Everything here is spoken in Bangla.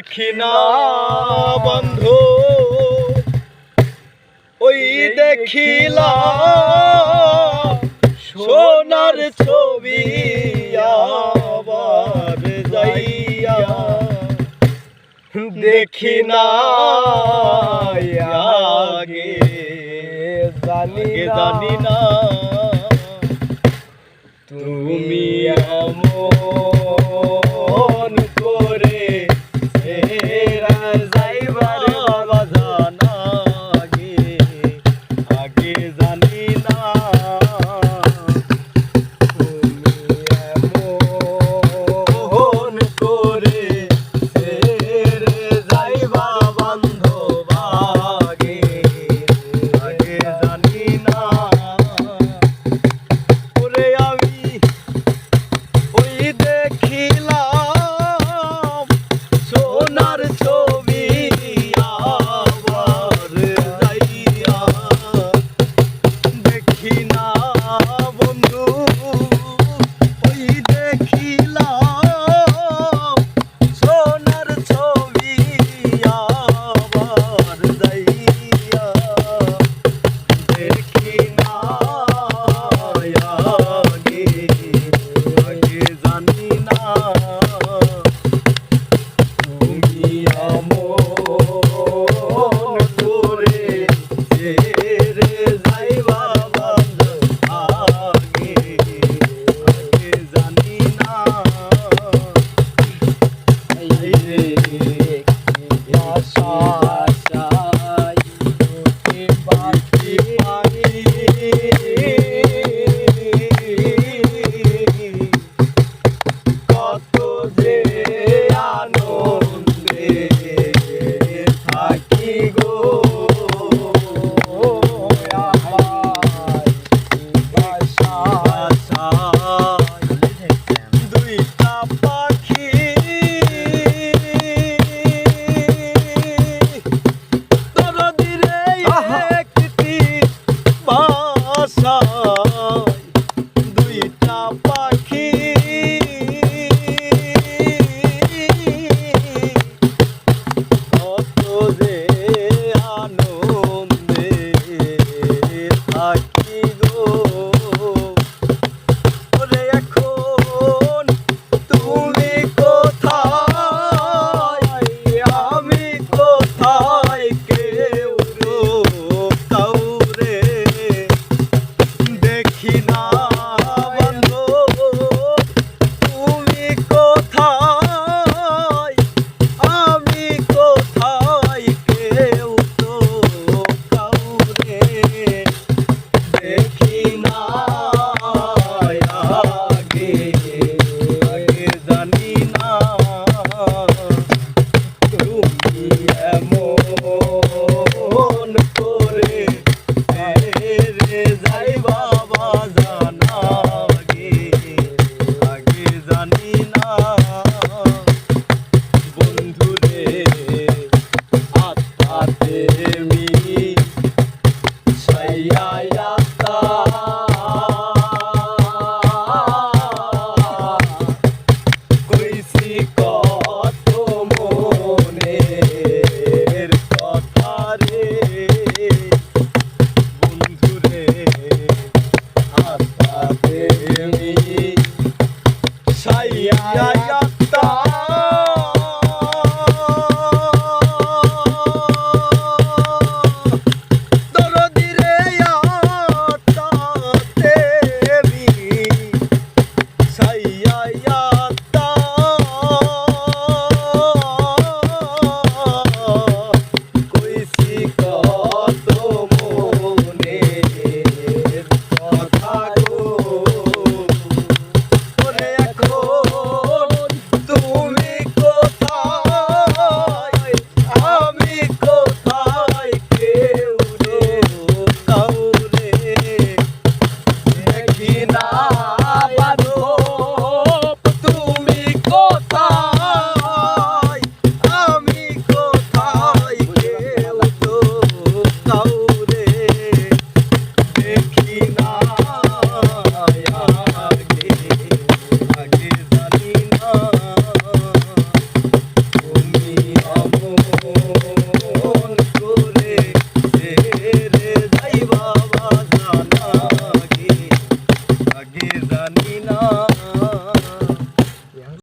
দেখি না বন্ধু। ওই দেখিলা সোনার ছবি দেখি না জানি জানি না। Oh. পাখি না